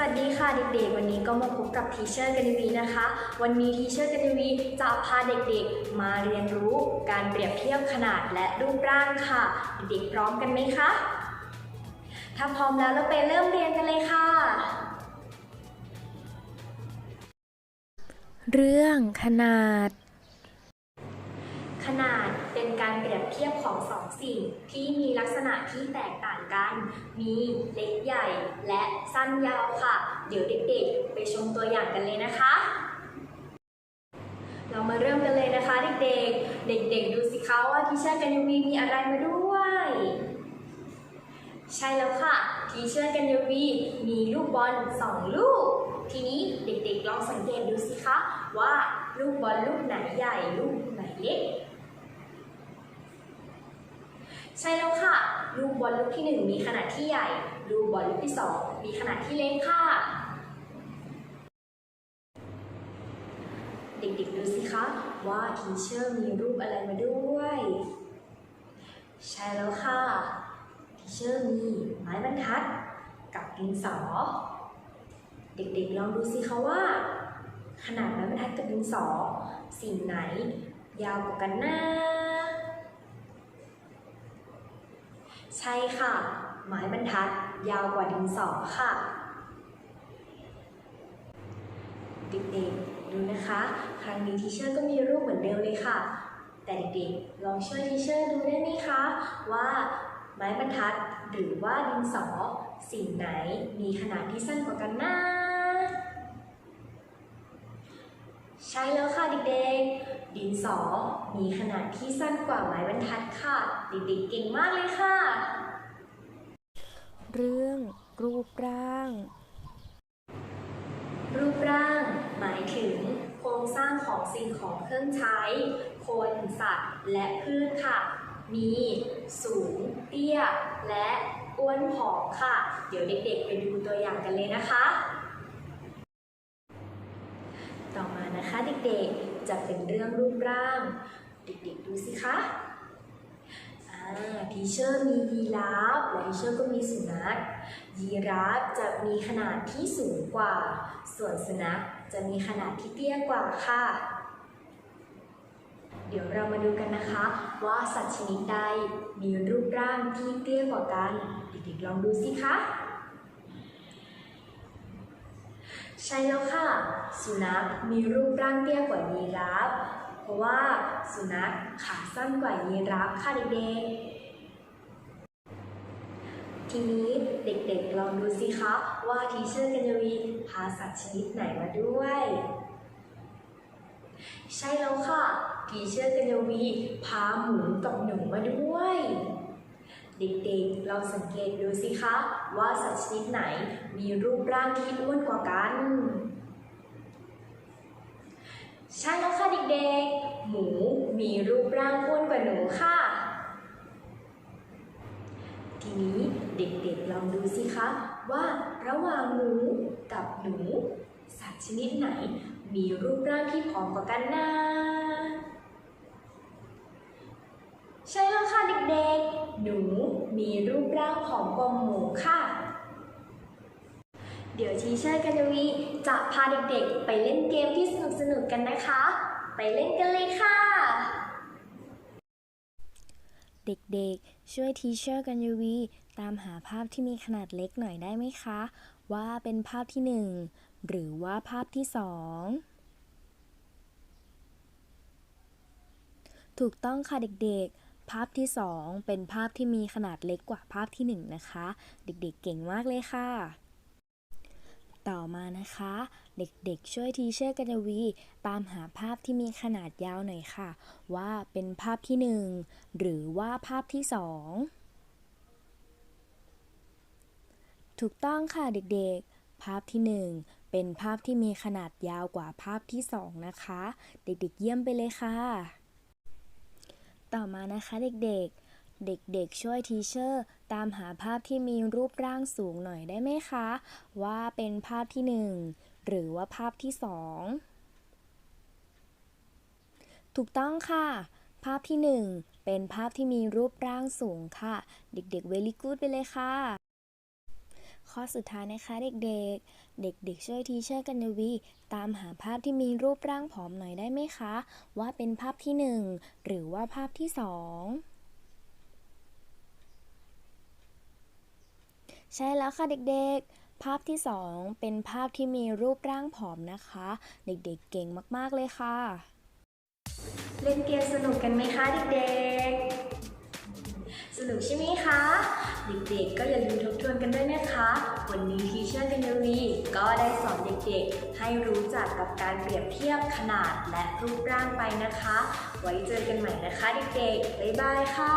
วัสดีค่ะเด็กๆ วันนี้ก็มาพบกับทีเชอร์กันวีนะคะ วันนี้ทีเชอร์กันวีจะพาเด็กๆ มาเรียนรู้การเปรียบเทียบขนาดและรูปร่างค่ะ เด็กๆพร้อมกันไหมคะ ถ้าพร้อมแล้วเราไปเริ่มเรียนกันเลยค่ะ เรื่องขนาด ขนาดเป็นการ เทียบของสองสิ่งที่มีลักษณะที่แตกต่างกัน มีเล็กใหญ่และสั้นยาวค่ะ เดี๋ยวเด็กๆ ไปชมตัวอย่างกันเลยนะคะ เรามาเริ่มกันเลยนะคะเด็กๆ เด็กๆ ดูสิคะว่าทีเชอร์กันยวีมีอะไรมาด้วย ใช่แล้วค่ะทีเชอร์กันยวีมีลูกบอลสองลูกทีนี้เด็กๆ ลองสังเกตดูสิคะว่าลูกบอลลูกไหนใหญ่ลูกไหนเล็ก ใช่แล้วค่ะ ลูกบอลลูกที่หนึ่งมีขนาดที่ใหญ่ ลูกบอลลูกที่สองมีขนาดที่เล็กค่ะ เด็กๆดูสิคะว่าทีเชอร์มีรูปอะไรมาด้วย ใช่แล้วค่ะทีเชอร์มีไม้บรรทัด กับดินสอ เด็กๆลองดูสิคะว่า ขนาดไม้บรรทัดกับดินสอ สิ่งไหน ยาวกว่ากันนะ ใช่ค่ะ ไม้บรรทัดยาวกว่าดินสอค่ะ เด็กๆดูนะคะ ครั้งนี้ทีเชอร์ก็มีรูปเหมือนเดิมเลยค่ะ แต่เด็กๆลองช่วยทีเชอร์ดูได้ไหมคะ ว่าไม้บรรทัดหรือว่าดินสอ สิ่งไหนมีขนาดที่สั้นกว่ากันนะ ใช่แล้วค่ะเด็กๆ ดินสอ มีขนาดที่สั้นกว่าไม้บรรทัดค่ะ เด็กๆเก่งมากเลยค่ะ เรื่องรูปร่าง รูปร่าง หมายถึง โครงสร้างของสิ่งของเครื่องใช้ คนสัตว์ และพืชค่ะ มี สูง เตี้ย และอ้วนผอมค่ะ เดี๋ยวเด็กๆ ไปดูตัวอย่างกันเลยนะคะ ต่อมา นะคะเด็กๆ จะเป็นเรื่องรูปร่าง เด็กๆดูสิคะทีเชอร์มียีราฟและทีเชอร์ก็มีสุนัข ยีราฟจะมีขนาดที่สูงกว่า ส่วนสุนัขจะมีขนาดที่เตี้ยกว่าค่ะ เดี๋ยวเรามาดูกันนะคะ ว่าสัตว์ชนิดใดมีรูปร่างที่เตี้ยกว่ากัน เด็กๆลองดูสิคะ ใช่แล้วค่ะ สุนัขมีรูปร่างเตี้ยกว่ายีราฟ เพราะว่าสุนัขขาสั้นกว่ายีราฟค่ะเด็กๆ ทีนี้เด็กๆลองดูสิคะว่าทีเชอร์กัญญวีพาสัตว์ชนิดไหนมาด้วย ใช่แล้วค่ะ ทีเชอร์กัญญวีพาหมูกับหนูมาด้วย เด็กๆ ลองสังเกตดูสิคะ ว่าสัตว์ชนิดไหนมีรูปร่างที่อ้วนกว่ากัน ใช่แล้วค่ะเด็กๆ หมูมีรูปร่างอ้วนกว่าหนูค่ะ ทีนี้เด็กๆลองดูสิคะว่าระหว่างหมูกับหนู สัตว์ชนิดไหน มีรูปร่างที่ผอมกว่ากันนะ ใช่แล้วค่ะเด็กๆ หนูมีรูปร่างผอมกว่าหมูค่ะ เดี๋ยวทีเชอร์กัญญวีจะพาเด็กๆ ไปเล่นเกมที่สนุกๆกันนะคะ ไปเล่นกันเลยค่ะ เด็กๆ ช่วยทีเชอร์กันยวีตามหาภาพที่มีขนาดเล็กหน่อยได้ไหมคะ ว่าเป็นภาพที่หนึ่งหรือว่าภาพที่สองถูกต้องค่ะเด็กๆ ภาพที่สองเป็นภาพที่มีขนาดเล็กกว่าภาพที่หนึ่งนะคะ เด็กๆเก่งมากเลยค่ะ ต่อมานะคะ เด็กๆช่วยทีเชอร์กัญวี ตามหาภาพที่มีขนาดยาวหน่อยค่ะ ว่าเป็นภาพที่หนึ่งหรือว่าภาพที่สองถูกต้องค่ะเด็กๆ ภาพที่หนึ่งเป็นภาพที่มีขนาดยาวกว่าภาพที่สองนะคะ เด็กๆเยี่ยมไปเลยค่ะ ต่อมานะคะเด็กๆ เด็กๆช่วยทีเชอร์ตามหาภาพที่มีรูปร่างสูงหน่อยได้ไหมคะ ว่าเป็นภาพที่หนึ่งหรือว่าภาพที่สองถูกต้องค่ะ ภาพที่หนึ่งเป็นภาพที่มีรูปร่างสูงค่ะ เด็กๆเวลี่กูดไปเลยค่ะ ข้อสุดท้ายนะคะเด็กๆ เด็กๆ ช่วยทีเชอร์กันวี ตามหาภาพที่มีรูปร่างผอมหน่อยได้ไหมคะ ว่าเป็นภาพที่หนึ่งหรือว่าภาพที่สองใช่แล้วค่ะเด็กๆ ภาพที่สองเป็นภาพที่มีรูปร่างผอมนะคะ เด็กๆ เก่งมากๆเลยค่ะ เล่นเกมสนุกกันไหมคะเด็กๆ สนุกใช่ไหมคะ เด็กๆ ก็อย่าลืมทบทวนกันด้วยนะคะ วันนี้ทีเชอร์กันยวีก็ได้สอนเด็กๆ ให้รู้จักกับการเปรียบเทียบขนาดและรูปร่างไปนะคะ ไว้เจอกันใหม่นะคะเด็กๆ บ๊ายบายค่ะ